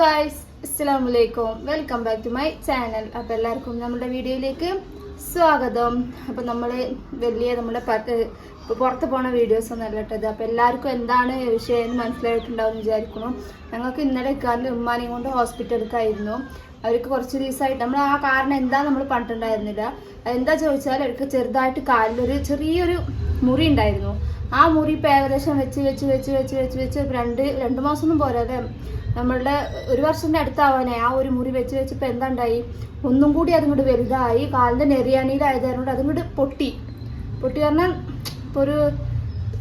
Guys അസ്സാം വലൈക്കും welcome back to my channel അപ്പോൾ എല്ലാവർക്കും നമ്മുടെ വീഡിയോയിലേക്ക് സ്വാഗതം. അപ്പോൾ നമ്മൾ വലിയ നമ്മുടെ പുറത്ത് പോണ വീഡിയോസ് ഒന്നും അല്ല കേട്ടത് അപ്പോൾ എല്ലാവർക്കും എന്താണ് വിഷയം എന്ന് മനസ്സിലായിട്ടുണ്ടാവും വിചാരിക്കുന്നു. ഞങ്ങൾക്ക് ഇന്നലെ ഇക്കാന്റെ ഉമ്മാനെയും കൊണ്ട് ഹോസ്പിറ്റലിലേക്കായിരുന്നു അവർക്ക് കുറച്ച് ദിവസമായിട്ട് നമ്മൾ ആ കാരണം എന്താ നമ്മൾ പറഞ്ഞിട്ടുണ്ടായിരുന്നില്ല. എന്താ ചോദിച്ചാൽ അവർക്ക് ചെറുതായിട്ട് കാലിലൊരു ചെറിയൊരു മുറി ഉണ്ടായിരുന്നു. ആ മുറി ഇപ്പം ഏകദേശം വെച്ച് വെച്ച് വെച്ച് വെച്ച് വെച്ച് വെച്ച് രണ്ട് രണ്ട് മാസമൊന്നും പോരാ അല്ലേ നമ്മളുടെ ഒരു വർഷത്തിന്റെ അടുത്താവാനെ ആ ഒരു മുറി വെച്ച് വെച്ചപ്പോൾ എന്താണ്ടായി? ഒന്നും കൂടി അതിങ്ങോട്ട് വലുതായി. കാലിന്റെ നെറിയാണിയിലായതുകൊണ്ട് അതിങ്ങോട്ട് പൊട്ടി. പൊട്ടി പറഞ്ഞാൽ ഇപ്പോൾ ഒരു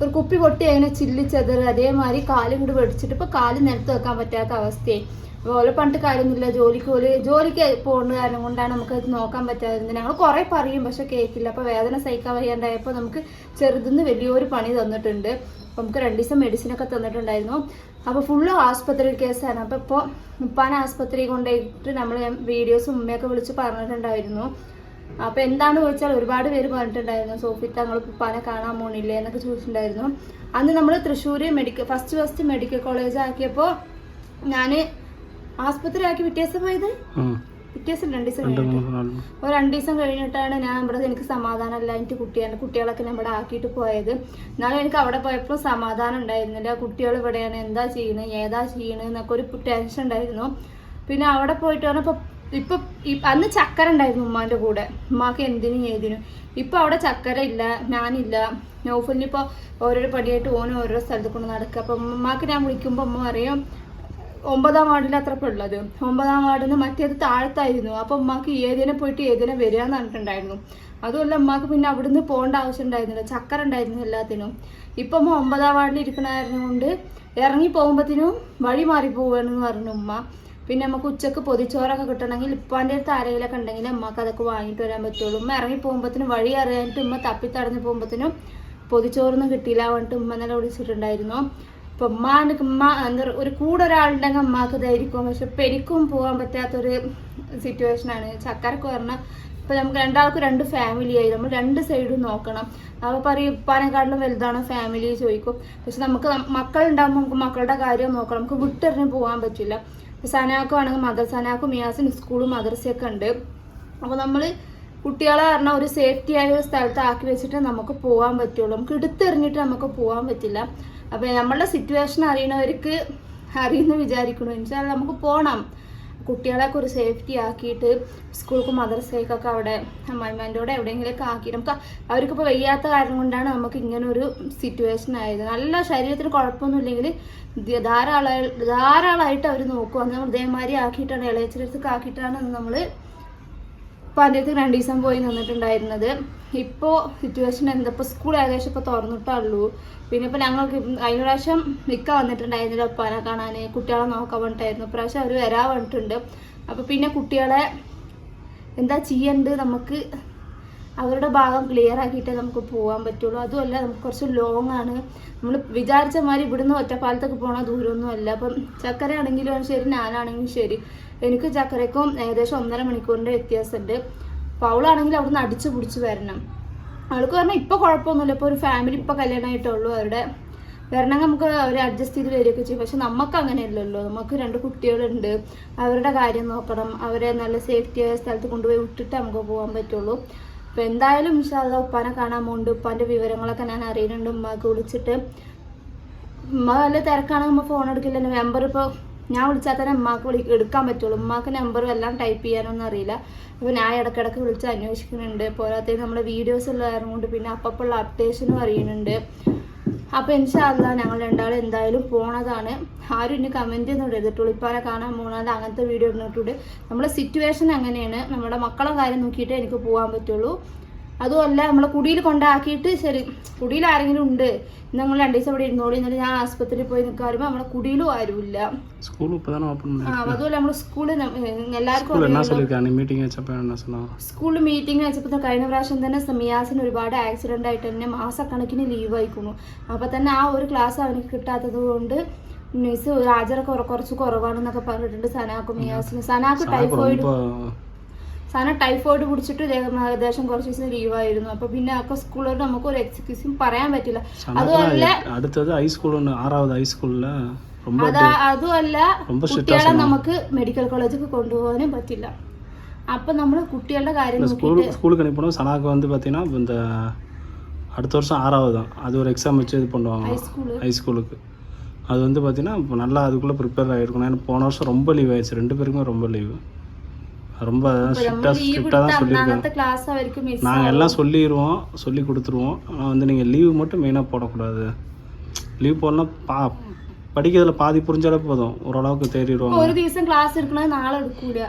ഒരു കുപ്പി പൊട്ടി അതിനെ ചില്ലിച്ചതറ്. അതേമാതിരി കാലും കൂടി വെടിച്ചിട്ട് ഇപ്പോൾ കാൽ നിലത്ത് വെക്കാൻ പറ്റാത്ത അവസ്ഥയായി. ഓലെ പണ്ട് കാര്യമൊന്നുമില്ല ജോലിക്ക് ഓൽ ജോലിക്ക് പോകുന്ന കാരണം കൊണ്ടാണ് നമുക്ക് നോക്കാൻ പറ്റാതിരുന്നത് ഞങ്ങൾ കുറേ പറയും പക്ഷെ കേൾക്കില്ല. അപ്പോൾ വേദന സഹിക്കാൻ വയ്യാണ്ടായപ്പോൾ നമുക്ക് ചെറുതെന്ന് വലിയൊരു പണി തന്നിട്ടുണ്ട്. അപ്പോൾ നമുക്ക് രണ്ട് ദിവസം മെഡിസിൻ ഒക്കെ തന്നിട്ടുണ്ടായിരുന്നു. അപ്പോൾ ഫുള്ള് ആസ്പത്രി കേസാണ്. അപ്പോൾ ഇപ്പോൾ ഉപ്പാനെ ആസ്പത്രി കൊണ്ടുപോയിട്ട് നമ്മൾ വീഡിയോസ് ഉമ്മയൊക്കെ വിളിച്ച് പറഞ്ഞിട്ടുണ്ടായിരുന്നു. അപ്പോൾ എന്താണ് ചോദിച്ചാൽ ഒരുപാട് പേര് പറഞ്ഞിട്ടുണ്ടായിരുന്നു. സോഫി തങ്ങൾ ഉപ്പാനെ കാണാൻ പോണില്ലേ എന്നൊക്കെ ചോദിച്ചിട്ടുണ്ടായിരുന്നു. അന്ന് നമ്മൾ Thrissur medical first first medical college ആക്കിയപ്പോൾ ഞാൻ ആസ്പത്രി ആക്കി വ്യത്യാസം പോയത് വ്യത്യാസം രണ്ട് ദിവസം കഴിഞ്ഞിട്ട്. ഒരു രണ്ട് ദിവസം കഴിഞ്ഞിട്ടാണ് ഞാൻ ഇവിടെ എനിക്ക് സമാധാനമല്ല. എനിക്ക് കുട്ടിയാണ് കുട്ടികളൊക്കെ ഞാൻ ഇവിടെ ആക്കിയിട്ട് പോയത്. എന്നാലും എനിക്ക് അവിടെ പോയപ്പോൾ സമാധാനം ഉണ്ടായിരുന്നില്ല. കുട്ടികൾ ഇവിടെയാണ്. എന്താ ചെയ്യണത് ഏതാ ചെയ്യണത് എന്നൊക്കെ ഒരു ടെൻഷൻ ഉണ്ടായിരുന്നു. പിന്നെ അവിടെ പോയിട്ട് പറഞ്ഞപ്പോൾ ഇപ്പൊ അന്ന് ചക്കര ഉണ്ടായിരുന്നു ഉമ്മാന്റെ കൂടെ. ഉമ്മാക്ക് എന്തിനും ഏതിനും. ഇപ്പൊ അവിടെ ചക്കര ഇല്ല ഞാനില്ല. നൗഫലിനിപ്പോ ഓരോരോ പടിയായിട്ട് ഓനും ഓരോ സ്ഥലത്ത് കൊണ്ട് നടക്കുക. അപ്പൊ ഉമ്മാക്ക് ഞാൻ വിളിക്കുമ്പോ ഉമ്മ പറയും ഒമ്പതാം ഇപ്പൊ ഉള്ളത് ഒമ്പതാം വാർഡിൽ നിന്ന് മറ്റേത് താഴത്തായിരുന്നു. അപ്പൊ ഉമ്മാക്ക് ഏതിനെ പോയിട്ട് ഏതിനെ വരിക എന്ന് പറഞ്ഞിട്ടുണ്ടായിരുന്നു. അതുമല്ല ഉമ്മാക്ക് പിന്നെ അവിടുന്ന് പോകേണ്ട ആവശ്യം ഉണ്ടായിരുന്നില്ല. ചക്കര ഉണ്ടായിരുന്നു എല്ലാത്തിനും. ഇപ്പൊ ഒമ്പതാം വാർഡിൽ ഇരിക്കണായിരുന്നുകൊണ്ട് ഇറങ്ങി പോകുമ്പോഴത്തേനും വഴി മാറി പോവുകയാണെന്ന് പറഞ്ഞു ഉമ്മ. പിന്നെ നമുക്ക് ഉച്ചയ്ക്ക് പൊതിച്ചോറൊക്കെ കിട്ടണമെങ്കിൽ ഇപ്പാന്റെ അടുത്ത് ആരെങ്കിലൊക്കെ ഉണ്ടെങ്കിൽ അമ്മയ്ക്ക് അതൊക്കെ വാങ്ങിയിട്ട് വരാൻ പറ്റുള്ളൂ. ഉമ്മ ഇറങ്ങി പോകുമ്പോഴത്തേനും വഴി അറിയാനിട്ട് ഉമ്മ തപ്പി തടഞ്ഞു പോകുമ്പോഴത്തേനും പൊതിച്ചോറൊന്നും കിട്ടിയില്ല പറഞ്ഞിട്ട് ഉമ്മ നല്ല വിളിച്ചിട്ടുണ്ടായിരുന്നു. ഇപ്പൊ ഉമ്മാനക്ക് ഉമ്മ എന്താ ഒരു കൂടെ ഒരാളുണ്ടെങ്കിൽ അമ്മയ്ക്ക് ഇതായിരിക്കും. പക്ഷെ ഇപ്പൊ എനിക്കും പോകാൻ പറ്റാത്തൊരു സിറ്റുവേഷനാണ് ചക്കരക്ക് പറഞ്ഞാൽ ഇപ്പൊ നമുക്ക് രണ്ടാൾക്കും രണ്ട് ഫാമിലി ആയി. നമ്മൾ രണ്ട് സൈഡും നോക്കണം. അപ്പോൾ പറയും ഉപ്പാനെക്കാട്ടിലും വലുതാണോ ഫാമിലി ചോദിക്കും. പക്ഷെ നമുക്ക് മക്കൾ മക്കളുണ്ടാകുമ്പോൾ നമുക്ക് മക്കളുടെ കാര്യം നോക്കണം. നമുക്ക് വിട്ടെറിഞ്ഞ് പോകാൻ പറ്റില്ല. സനാക്കും ആണെങ്കിൽ മദർ സനാക്കും മിയാസിന് സ്കൂളും മദർസയൊക്കെ ഉണ്ട്. അപ്പോൾ നമ്മൾ കുട്ടികളെ കാരണം ഒരു സേഫ്റ്റി ആയ ഒരു സ്ഥലത്ത് ആക്കി വെച്ചിട്ട് നമുക്ക് പോകാൻ പറ്റുള്ളൂ. നമുക്ക് എടുത്തെറിഞ്ഞിട്ട് നമുക്ക് പോകാൻ പറ്റില്ല. അപ്പോൾ നമ്മളുടെ സിറ്റുവേഷൻ അറിയണവർക്ക് അറിയുന്നു വിചാരിക്കണു എന്നുവെച്ചാൽ നമുക്ക് പോകണം കുട്ടികളെയൊക്കെ ഒരു സേഫ്റ്റി ആക്കിയിട്ട് സ്കൂൾക്കും മദ്രസയ്ക്കൊക്കെ അവിടെ അമ്മായിമാന്റെ എവിടെയെങ്കിലുമൊക്കെ ആക്കി നമുക്ക് അവർക്കിപ്പോൾ വയ്യാത്ത കാരണം കൊണ്ടാണ് നമുക്ക് ഇങ്ങനെ ഒരു സിറ്റുവേഷൻ ആയത്. നല്ല ശരീരത്തിന് കുഴപ്പമൊന്നുമില്ലെങ്കിൽ ധാരാളം ധാരാളമായിട്ട് അവർ നോക്കും അന്ന് ഇതേമാതിരി ആക്കിയിട്ടാണ് ഇളയച്ചിരത്തൊക്കെ ആക്കിയിട്ടാണ് നമ്മൾ ഇപ്പോൾ അതിന്റെ അടുത്ത് രണ്ട് ദിവസം പോയി നിന്നിട്ടുണ്ടായിരുന്നത്. ഇപ്പോൾ സിറ്റുവേഷൻ എന്താ? ഇപ്പോൾ സ്കൂൾ ഏകദേശം ഇപ്പോൾ തുറന്നിട്ടുള്ളൂ പിന്നെ ഇപ്പോൾ ഞങ്ങൾക്ക് കഴിഞ്ഞ പ്രാവശ്യം മിക്ക വന്നിട്ടുണ്ടായിരുന്നില്ല ഒപ്പാനെ കാണാൻ കുട്ടികളെ നോക്കാൻ വേണ്ടിയിട്ടായിരുന്നു പ്രാവശ്യം അവർ വരാൻ വേണ്ടിയിട്ടുണ്ട് അപ്പോൾ പിന്നെ കുട്ടികളെ എന്താ ചെയ്യേണ്ടത് നമുക്ക്? അവരുടെ ഭാഗം ക്ലിയർ ആക്കിയിട്ടേ നമുക്ക് പോകാൻ പറ്റുള്ളൂ. അതുമല്ല നമുക്ക് കുറച്ച് ലോങ് ആണ്. നമ്മൾ വിചാരിച്ച മാതിരി ഇവിടുന്ന് ഒറ്റപ്പാലത്തൊക്കെ പോണ ദൂരമൊന്നും അല്ല. അപ്പം ചക്കര ആണെങ്കിലും ശരി ഞാനാണെങ്കിലും ശരി. എനിക്ക് ചക്കരക്കും ഏകദേശം ഒന്നര മണിക്കൂറിന്റെ വ്യത്യാസമുണ്ട്. പൗളാണെങ്കിൽ അവിടെ അവിടുന്ന് അടിച്ചു പിടിച്ച് വരണം. അവൾക്ക് പറഞ്ഞാൽ ഇപ്പോൾ കുഴപ്പമൊന്നുമില്ല. ഇപ്പോൾ ഒരു ഫാമിലി ഇപ്പോൾ കല്യാണമായിട്ടുള്ളൂ അവരുടെ വരണമെങ്കിൽ നമുക്ക് അവർ അഡ്ജസ്റ്റ് ചെയ്ത് വരികയൊക്കെ ചെയ്യും. പക്ഷെ നമുക്ക് അങ്ങനെയല്ലല്ലോ. നമുക്ക് രണ്ട് കുട്ടികളുണ്ട്. അവരുടെ കാര്യം നോക്കണം. അവരെ നല്ല സേഫ്റ്റിയായ സ്ഥലത്ത് കൊണ്ടുപോയി വിട്ടിട്ട് നമുക്ക് പോകാൻ പറ്റുള്ളൂ. അപ്പോൾ എന്തായാലും ഇൻഷാല്ല ഉപ്പാനെ കാണാൻ പോകുന്നുണ്ട് ഉപ്പാന്റെ വിവരങ്ങളൊക്കെ ഞാൻ അറിയുന്നുണ്ട്. ഉമ്മക്ക് വിളിച്ചിട്ട്. ഉമ്മ വല്ല തിരക്കാണെങ്കിൽ ഉമ്മ ഫോൺ എടുക്കില്ല. നമ്പർ ഇപ്പോൾ ഞാൻ വിളിച്ചാൽ തന്നെ ഉമ്മാക്ക് വിളി എടുക്കാൻ പറ്റുള്ളൂ. ഉമ്മാക്ക് നമ്പറും എല്ലാം ടൈപ്പ് ചെയ്യാനൊന്നും അറിയില്ല. അപ്പോൾ ഞാൻ ഇടക്കിടക്ക് വിളിച്ച് അന്വേഷിക്കുന്നുണ്ട്. പോരാത്തേ നമ്മുടെ വീഡിയോസ് ഉള്ള പിന്നെ അപ്പപ്പോൾ അപ്ഡേഷനും അറിയുന്നുണ്ട്. അപ്പോൾ ഇൻഷാല്ല ഞങ്ങൾ രണ്ടാളും എന്തായാലും പോണതാണ്. ആരും ഇനി കമന്റ് ഒന്നും ഇടരുത് തുളിപ്പാല കാണാൻ പോകണത് അങ്ങനത്തെ വീഡിയോ ഇട്ടിട്ടുണ്ട് നമ്മുടെ സിറ്റുവേഷൻ അങ്ങനെയാണ്. നമ്മുടെ മക്കളെ കാര്യം നോക്കിയിട്ടേ എനിക്ക് പോകാൻ പറ്റുള്ളൂ. അതുമല്ല നമ്മളെ കുടിയിൽ കൊണ്ടാക്കിയിട്ട് ശരി കുടിയിൽ ആരെങ്കിലും ഉണ്ട് ഞങ്ങൾ രണ്ടു ദിവസം ഇവിടെ ഇരുന്നോളി എന്നിട്ട് ഞാൻ ആസ്പത്രിയിൽ പോയി നിൽക്കാറുമ്പോൾ നമ്മളെ കുടിയിലും ആരുമില്ല. അതുപോലെ നമ്മൾ സ്കൂളിൽ എല്ലാവർക്കും സ്കൂളിൽ മീറ്റിംഗ് വെച്ചപ്പോൾ കഴിഞ്ഞ പ്രാവശ്യം തന്നെ സമിയാസിന് ഒരുപാട് ആക്സിഡന്റ് ആയിട്ട് തന്നെ മാസക്കണക്കിന് ലീവ് ആയിക്കുന്നു അപ്പൊ തന്നെ ആ ഒരു ക്ലാസ് അവനക്ക് കിട്ടാത്തത് കൊണ്ട് മിസ് ഹാജറൊക്കെ കുറച്ച് കുറവാണെന്നൊക്കെ പറഞ്ഞിട്ടുണ്ട് സനാക്കും മിയാസിന്. സനാക്ക് ടൈഫോയിഡ് ரொம்ப സന ടൈഫോയിഡ് പിടിച്ചിട്ട് ഇദ്ദേഹം ഏകദേശം കുറച്ച് ദിവസം ലീവായിരുന്നു അപ്പൊ പിന്നെ ഒക്കെ സ്കൂളോട് നമുക്ക് ഒരു എക്സ്ക്യൂസും പറയാൻ പറ്റില്ല അതുമല്ല சனக்கு அடுத்தது ஹை ஸ்கூல் ஒன்று ஆறாவது ஹை ஸ்கூலில் ரொம்ப അതാ അതുമല്ല ரொம்ப strict ആ കുട്ടികളെ சொன்னாங்க. നമുക്ക് മെഡിക്കൽ കോളേജിൽ കൊണ്ടുപോകാനും പറ്റില്ല അപ്പൊ നമ്മൾ കുട്ടികളുടെ കാര്യം இந்த ஸ்கூல் നോക്കിയിട്ട് ஸ்கூலுக்கு அனுப்பினோம் சனாக்கு வந்து பார்த்தீங்கன்னா இப்ப இந்த அடுத்த வருஷம் ஆறாவது தான் அது ஒரு எக்ஸாம் வச்சு இது பண்ணுவாங்க ഹൈസ്കൂള് ஹைஸ்கூலுக்கு அது வந்து பார்த்தீங்கன்னா இப்போ நல்லா அதுக்குள்ளே ப்ரிப்பேர் ஆகிருக்கணும் ஏன்னா போன வருஷம் ரொம்ப லீவ் ஆயிடுச்சு ரெண்டு பேருக்குமே ரொம்ப லீவு ரொம்ப ஸ்ட்ரிக்டாக ஸ்ட்ரிக்டாக தான் சொல்லியிருக்காங்க நாங்கள் எல்லாம் சொல்லிடுவோம் சொல்லி கொடுத்துருவோம் ஆனால் வந்து நீங்கள் லீவு மட்டும் மெயினாக போடக்கூடாது லீவ் போடனா பா படிக்கிறதுல பாதி புரிஞ்சாலே போதும் ஓரளவுக்கு தேறிடுவாங்க ஒரு ദിവസം ക്ലാസ് എടുക്കണത് നാളെ എടുക്കൂല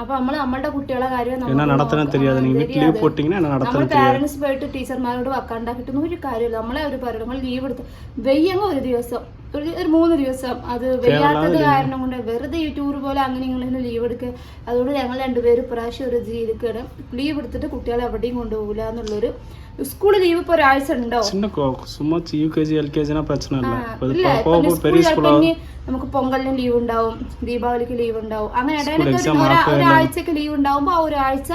അപ്പൊ നമ്മള് നമ്മളുടെ കുട്ടികളെ കാര്യം എന്നാ നടത്താൻ തരിയാതെ നിങ്ങൾ വീട്ടിൽ ലീവ് പോട്ടിങ്ങനെ എന്നാ നടത്താൻ പാരന്റ്സ് പോയിട്ട് ടീച്ചർമാരോട് വക്കാണ്ടാക്കിട്ടൊന്നും ഒരു കാര്യമില്ല നമ്മളെ അവർ പറയുന്നത് നമ്മൾ ലീവ് എടുത്ത് വെയ്യങ്ങ ഒരു ദിവസം ഒരു മൂന്ന് ദിവസം അത് വയ്യാത്തത് കാരണം കൊണ്ട് വെറുതെ ഈ ടൂർ പോലെ അങ്ങനെ ഇങ്ങനെ ലീവ് എടുക്കുക അതുകൊണ്ട് ഞങ്ങൾ രണ്ടുപേരും പ്രാവശ്യം ഒരു ജീവിക്കണം ലീവ് എടുത്തിട്ട് കുട്ടികളെ എവിടെയും കൊണ്ടുപോകില്ല എന്നുള്ളൊരു സ്കൂൾ ലീവ് ഇപ്പൊ ഒരാഴ്ച ഉണ്ടോ? നമുക്ക് പൊങ്കലിന് ലീവ് ഉണ്ടാവും ദീപാവലിക്ക് ലീവ് ഉണ്ടാവും. അങ്ങനെ ഇടയിലൊക്കെ ഒരാഴ്ചക്ക് ലീവ് ഉണ്ടാവുമ്പോ ആ ഒരാഴ്ച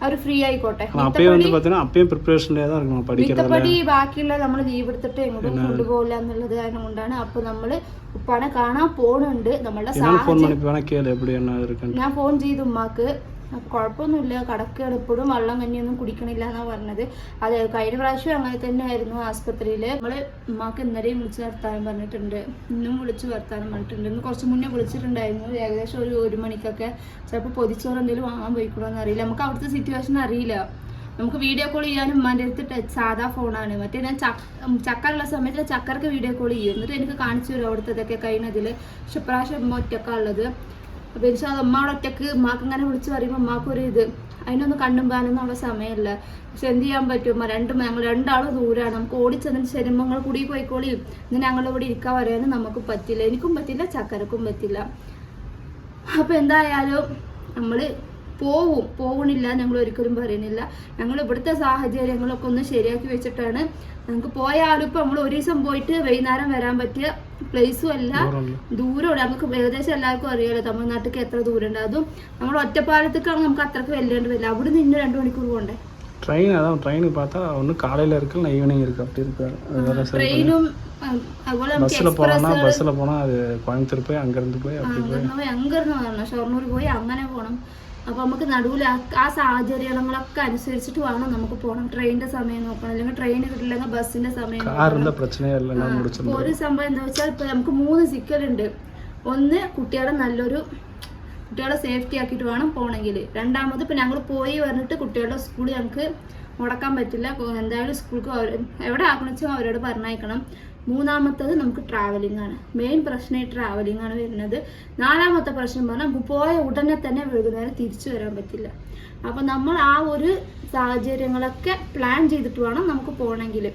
അവർ ഫ്രീ ആയിക്കോട്ടെ ஆனால் அப்பயே வந்து பார்த்தீங்கன்னா அப்பயும் ப்ரிப்பரேஷன்லேயே தான் இருக்கணும் படிக்கிறதுல മിക്കപ്പടി ബാക്കിയുള്ള നമ്മൾ ലീവ് എടുത്തിട്ട് എങ്ങോട്ടും കൊണ്ടുപോകില്ല എന്നുള്ളത് കാരണം കൊണ്ടാണ് അപ്പൊ നമ്മള് ഉപ്പാനെ കാണാൻ പോണുണ്ട് നമ്മളുടെ என்னென்னு ஃபோன் സാഹചര്യം பண்ணி வேணா கேளு எப்படி என்ன இருக்குன்னு ഞാൻ ഫോൺ ചെയ്തു ഉമ്മാക്ക് അപ്പൊ കുഴപ്പമൊന്നുമില്ല. കടക്കുകയാണ് ഇപ്പോഴും വെള്ളം കഞ്ഞിയൊന്നും കുടിക്കണില്ല എന്നാ പറഞ്ഞത്. അതെ കഴിഞ്ഞ പ്രാവശ്യം അങ്ങനെ തന്നെയായിരുന്നു ആസ്പത്രിയിൽ നമ്മൾ ഉമ്മാക്ക് ഇന്നലെയും വിളിച്ച് വർത്താനം പറഞ്ഞിട്ടുണ്ട്. ഇന്നും വിളിച്ച് വർത്താനം പറഞ്ഞിട്ടുണ്ട്. ഇന്ന് കുറച്ച് മുന്നേ വിളിച്ചിട്ടുണ്ടായിരുന്നു. ഏകദേശം ഒരു ഒരു മണിക്കൊക്കെ ചിലപ്പോൾ പൊതിച്ചോറ് എന്തെങ്കിലും വാങ്ങാൻ പോയിക്കണോന്ന് അറിയില്ല. നമുക്ക് അവിടുത്തെ സിറ്റുവേഷൻ അറിയില്ല. നമുക്ക് വീഡിയോ കോൾ ചെയ്യാനും ഉമ്മാന്റെ അടുത്ത് സാധാ ഫോണാണ് മറ്റേ ഞാൻ ചക്കറുള്ള സമയത്ത് ചക്കർക്ക് വീഡിയോ കോൾ ചെയ്യും. എന്നിട്ട് എനിക്ക് കാണിച്ചു തരും അവിടുത്തതൊക്കെ കഴിഞ്ഞതിൽ പക്ഷെ ഇപ്രാവശ്യം ഉമ്മ ഒറ്റക്കാണുള്ളത് അപ്പോൾ എനിക്ക് അത് ഉമ്മയുടെ ഒറ്റയ്ക്ക് ഉമ്മാക്ക് ഇങ്ങനെ വിളിച്ച് പറയുമ്പോൾ ഉമ്മാക്ക് ഒരു ഇത്. അതിനൊന്നും കണ്ണും പാനൊന്നുള്ള അവിടെ സമയമല്ല. പക്ഷെ എന്ത് ചെയ്യാൻ പറ്റും? രണ്ടും ഞങ്ങൾ രണ്ടാളും ദൂരാണ്. നമുക്ക് ഓടിച്ചതിന് ശരിയുമ്പോൾ നിങ്ങൾ കുടി പോയിക്കോളി. ഇന്ന് ഞങ്ങളിവിടെ ഇരിക്കാൻ പറയാനും നമുക്ക് പറ്റില്ല. എനിക്കും പറ്റില്ല ചക്കരക്കും പറ്റില്ല. അപ്പൊ എന്തായാലും നമ്മൾ പോവും. പോകണില്ല ഞങ്ങൾ ഒരിക്കലും പറയുന്നില്ല ഞങ്ങൾ ഇവിടുത്തെ സാഹചര്യങ്ങളൊക്കെ ഒന്ന് ശരിയാക്കി വെച്ചിട്ടാണ്. നമുക്ക് പോയാലും ഇപ്പൊ നമ്മൾ ഒരു ദിവസം പോയിട്ട് വൈകുന്നേരം വരാൻ പറ്റിയ പ്ലേസും അല്ല தூரம் இல்லை ദൂരമുണ്ട് നമുക്ക് ഏകദേശം എല്ലാവർക്കും അറിയാലോ തമിഴ്നാട്ടിലേക്ക് എത്ര ദൂരമുണ്ട് അതും നമ്മൾ ഒറ്റപ്പാലത്തേക്കാണ് നമുക്ക് അത്രക്ക് വെല്ലേണ്ടി വരില്ല അവിടെ നിന്ന് ഇന്ന് രണ്ട് മണിക്കൂർ പോകണ്ടേ ட்ரெயின் அதான் ட்ரெயினுக்கு பார்த்தா ஒன்று காலையில் இருக்கு இல்லை ஈவினிங் இருக்குது அப்படி இருக்கு அது வேற சரி ട്രെയിനും അതുപോലെ നമുക്ക് பஸ்ஸில் போனோம்னா എക്സ്പ്രസ് பஸ்ஸில் போனால் அது கோயம்புத்தூர் போய் அங்கேருந்து போய் அப்படி போய் അങ്ങനെ പോയി അങ്ങറിന് വരണം ഷൊർണൂർ പോയി അങ്ങനെ പോകണം അപ്പോൾ നമുക്ക് നടുവിൽ ആ സാഹചര്യങ്ങളൊക്കെ അനുസരിച്ചിട്ട് വേണം നമുക്ക് പോകണം ട്രെയിനിന്റെ സമയം നോക്കണം. അല്ലെങ്കിൽ ട്രെയിൻ കിട്ടില്ലെങ്കിൽ ബസ്സിന്റെ സമയം ഒരു സംഭവം എന്താ വെച്ചാൽ ഇപ്പൊ നമുക്ക് മൂന്ന് സിക്കലുണ്ട് ഒന്ന് കുട്ടികളെ നല്ലൊരു കുട്ടികളെ സേഫ്റ്റി ആക്കിയിട്ട് വേണം പോകണമെങ്കിൽ രണ്ടാമത് ഇപ്പൊ ഞങ്ങൾ പോയി പറഞ്ഞിട്ട് കുട്ടികളുടെ സ്കൂൾ ഞങ്ങൾക്ക് മുടക്കാൻ പറ്റില്ല. എന്തായാലും സ്കൂൾക്ക് എവിടെ ആക്കണമെന്ന് വെച്ചാൽ അവരോട് പറഞ്ഞയക്കണം. മൂന്നാമത്തത് നമുക്ക് ട്രാവലിംഗ് ആണ്. മെയിൻ പ്രശ്നം ട്രാവലിംഗ് ആണ് വരുന്നത്. നാലാമത്തെ പ്രശ്നം പറഞ്ഞാൽ നമുക്ക് പോയ ഉടനെ തന്നെ വൈകുന്നേരം തിരിച്ചു വരാൻ പറ്റില്ല. അപ്പൊ നമ്മൾ ആ ഒരു സാഹചര്യങ്ങളൊക്കെ പ്ലാൻ ചെയ്തിട്ട് വേണം നമുക്ക് പോകണമെങ്കിൽ.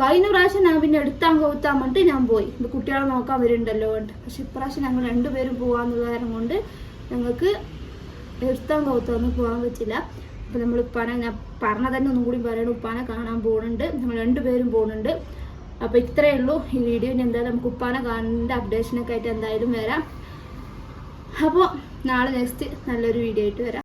കഴിഞ്ഞ പ്രാവശ്യം ഞാൻ പിന്നെ എടുത്താൻ കൗത്താൻ വേണ്ടി ഞാൻ പോയി. കുട്ടികളെ നോക്കാൻ വരുന്നുണ്ടല്ലോ കൊണ്ട് പക്ഷെ ഇപ്രാവശ്യം ഞങ്ങൾ രണ്ടുപേരും പോകാമെന്നുള്ള കാരണം കൊണ്ട് ഞങ്ങൾക്ക് എടുത്താൻ കൗത്തൊന്നും പോകാൻ പറ്റില്ല. അപ്പം നമ്മൾ ഉപ്പാനെ ഞാൻ പറഞ്ഞ തന്നെ ഒന്നും കൂടി പറയണം. ഉപ്പാനെ കാണാൻ പോകുന്നുണ്ട്. നമ്മൾ രണ്ടുപേരും പോകുന്നുണ്ട്. അപ്പോൾ ഇത്രയേ ഉള്ളൂ. ഈ വീഡിയോ എന്തായാലും നമുക്ക് ഉപ്പാനെ കാണേണ്ട അപ്ഡേഷനൊക്കെ ആയിട്ട് എന്തായാലും വരാം. അപ്പോൾ നാളെ നെക്സ്റ്റ് നല്ലൊരു വീഡിയോ ആയിട്ട് വരാം.